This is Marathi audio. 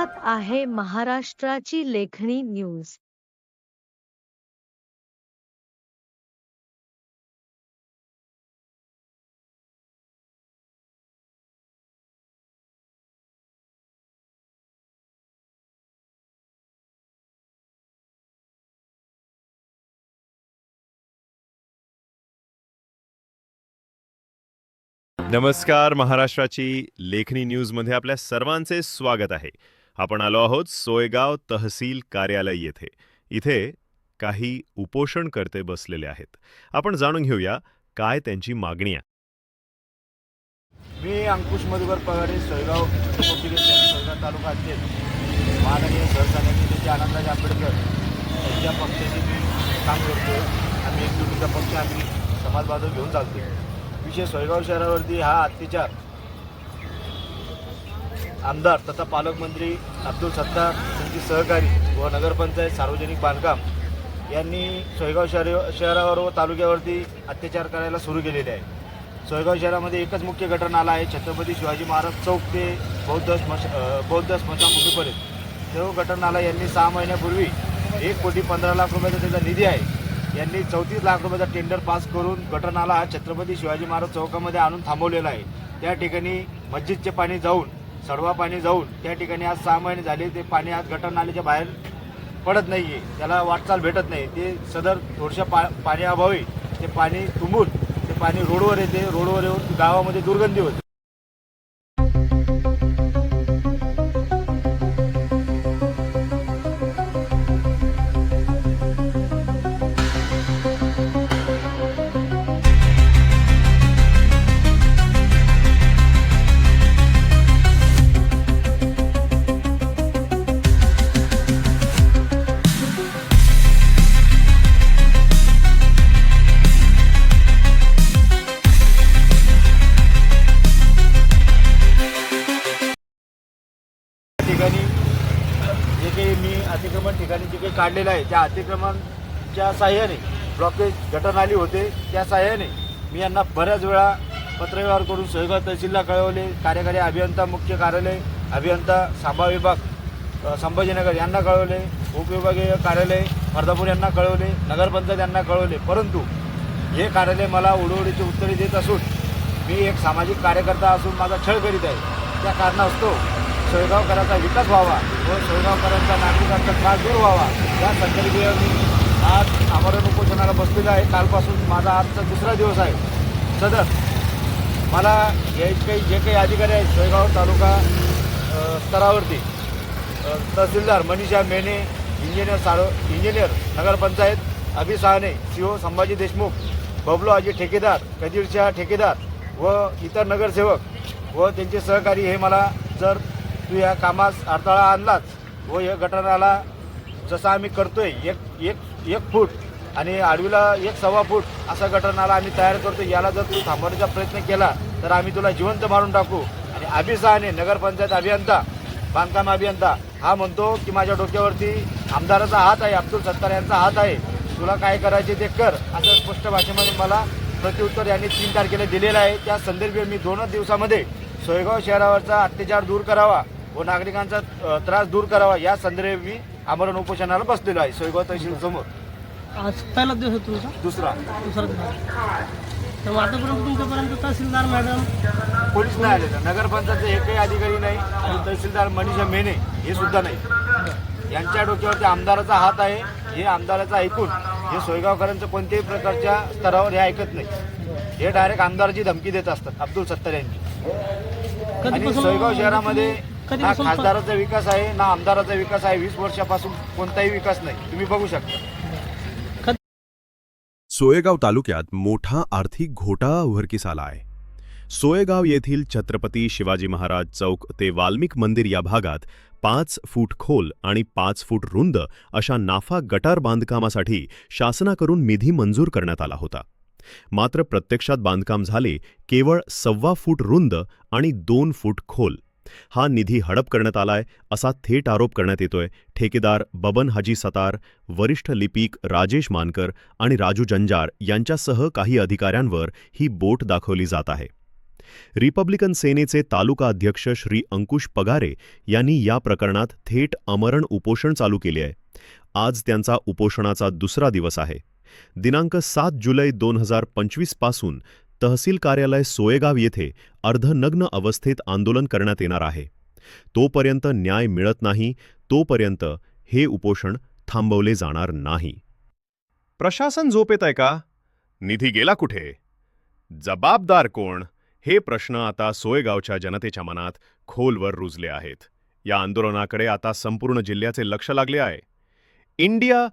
पाहत आहे महाराष्ट्राची लेखणी न्यूज. नमस्कार महाराष्ट्राची लेखणी न्यूजमध्ये आपल्या सर्वांचे स्वागत आहे. आपण आलो आहोत सोयगाव तहसील कार्यालय येथे. इथे काही उपोषणकर्ते बसलेले आहेत. आपण जाणून घेऊया काय त्यांची मागणी आहे. मी अंकुश मधुकर पगारे सोयगाव सोयगाव तालुका अध्यक्ष. माननीय सहसान्याचे आनंदराज आंबेडकर त्यांच्या पक्षाशी मी काम करतो आम्ही एकजुटीचा पक्ष आम्ही समाज बांधव घेऊन चालतो विशेष सोयगाव शहरावरती हा अत्याचार आमदार तथा पालकमंत्री अब्दुल सत्तार त्यांची सहकारी व नगरपंचायत सार्वजनिक बांधकाम यांनी सोयगाव शहर शहरावर व तालुक्यावरती अत्याचार करायला सुरू केलेले आहे. सोयगाव शहरामध्ये एकच मुख्य गटर आहे छत्रपती शिवाजी महाराज चौक ते बौद्ध स्मश बौद्ध स्मशानभूमीपर्यंत. तो गटर यांनी सहा महिन्यापूर्वी एक कोटी पंधरा लाख रुपयाचा त्याचा निधी आहे. यांनी चौतीस लाख रुपयाचा टेंडर पास करून गटनाला हा छत्रपती शिवाजी महाराज चौकामध्ये आणून थांबवलेला आहे. त्या ठिकाणी मस्जिदचे पाणी जाऊन सडवा पाणी जाऊन त्या ठिकाणी आज सहा महिने झाले ते पाणी आज गटर नाल्याच्या बाहेर पडत नाही आहे त्याला वाटचाल भेटत नाही. ते सदर थोडशा पा पाण्याअभावी ते पाणी तुंबून ते पाणी रोडवर येते. रोडवर येऊन गावामध्ये दुर्गंधी होते. त्यांनी जे काही काढलेलं आहे त्या अतिक्रमणच्या साह्याने ब्लॉकेज घटना आली होते. त्या साह्याने मी यांना बऱ्याच वेळा पत्रव्यवहार करून सहकार तहसीलला कळवले कार्यकारी अभियंता मुख्य कार्यालय अभियंता सांबा विभाग संभाजीनगर यांना कळवले उपविभागीय कार्यालय फर्दापूर यांना कळवले नगरपंचायत यांना कळवले. परंतु हे कार्यालय मला उडवडीची उत्तरे देत असून मी एक सामाजिक कार्यकर्ता असून माझा छळ करीत आहे. त्या कारणास्तव सोयगावकरांचा विकास व्हावा व सोयगावकरांचा नागरिकांचा त्रास दूर व्हावा. या संदर्भी मी आज आमरण उपोषणाला बसलेलो आहे. कालपासून माझा आजचा दुसरा दिवस आहे. सदर मला हे काही जे काही अधिकारी आहेत सोयगाव तालुका स्तरावरती तहसीलदार मनीषा मेने इंजिनियर सारो इंजिनियर नगरपंचायत अभि सहाने सी ओ संभाजी देशमुख बबलो आजी ठेकेदार कदीरशाह ठेकेदार व इतर नगरसेवक व त्यांचे सहकारी हे मला जर तू या कामास अडथळा आणलाच व हो या गटाराला जसं आम्ही करतोय एक एक एक फूट आणि आडवीला एक सव्वा फूट असा गटरनाला आम्ही तयार करतो याला जर तू थांबवण्याचा प्रयत्न केला तर आम्ही तुला जिवंत मारून टाकू. आणि अभिसहाने नगरपंचायत अभियंता बांधकाम अभियंता हा म्हणतो की माझ्या डोक्यावरती आमदाराचा हात आहे अब्दुल सत्तार यांचा हात आहे. तुला काय करायचे ते कर असं स्पष्ट भाषेमध्ये मला प्रत्युत्तर यांनी तीन तारखेला दिलेलं आहे. त्या संदर्भी मी दोनच दिवसामध्ये सोयगाव शहरावरचा अत्याचार दूर करावा. व नागरिकांचा त्रास दूर करावा या संदर्भी मी आमरण उपोषणाला बसलेलो आहे. सोयगाव तहसील समोर. आज पहिला दिवस आहे तुमचा? दुसरा. दुसरा दिवस. तर आतापर्यंत तुमच्यापर्यंत तहसीलदार मॅडम? कोणीच नाही आलेलं. नगरपंचायतचे एकही अधिकारी नाही आणि तहसीलदार मनीषा मेने हे सुद्धा नाही. यांच्या डोक्यावरती आमदाराचा हात आहे. हे आमदाराचं ऐकून हे सोयगावकरांचं कोणत्याही प्रकारच्या स्तरावर हे ऐकत नाही. हे डायरेक्ट आमदाराची धमकी देत असतात अब्दुल सत्तार यांची आणि सोयगाव शहरामध्ये ना कधीपासून खासदाराचा विकास आहे ना आमदाराचा विकास आहे वीस वर्षापासून कोणताही विकास नाही. तुम्ही बघू शकता. सोयगाव तालुक्यात मोठा आर्थिक घोटाळा उघडकीस आला आहे सोयगाव येथील छत्रपती शिवाजी महाराज चौक ते वाल्मिक मंदिर या भागात पाच फूट खोल आणि पाच फूट रुंद अशा नाफा गटार बांधकामासाठी शासनाकडून निधी मंजूर करण्यात आला होता. मात्र प्रत्यक्षात बांधकाम झाले केवळ सव्वा फूट रुंद आणि दोन फूट खोल. हा निधी हडप करण्यात आलाय असा थेट आरोप करण्यात येतोय. ठेकेदार बबन हाजी सतार वरिष्ठ लिपिक राजेश मानकर आणि राजू जंजार यांच्यासह काही अधिकाऱ्यांवर ही बोट दाखवली जात आहे. रिपब्लिकन सेनेचे तालुका अध्यक्ष श्री अंकुश पगारे यांनी या प्रकरणात थेट अमरण उपोषण चालू केले आहे. आज त्यांचा उपोषणाचा दुसरा दिवस आहे. दिनांक सात जुलै दोन हजार पंचवीसपासून तहसील कार्यालय सोयगाव येथे अर्धनग्न अवस्थेत आंदोलन करण्यात येणार आहे. तोपर्यंत न्याय मिळत नाही तोपर्यंत हे उपोषण थांबवले जाणार नाही. प्रशासन झोपेत आहे का? निधी गेला कुठे? जबाबदार कोण? हे प्रश्न आता सोयगावच्या जनतेच्या मनात खोलवर रुजले आहेत. या आंदोलनाकडे आता संपूर्ण जिल्ह्याचे लक्ष लागले आहे. इंडिया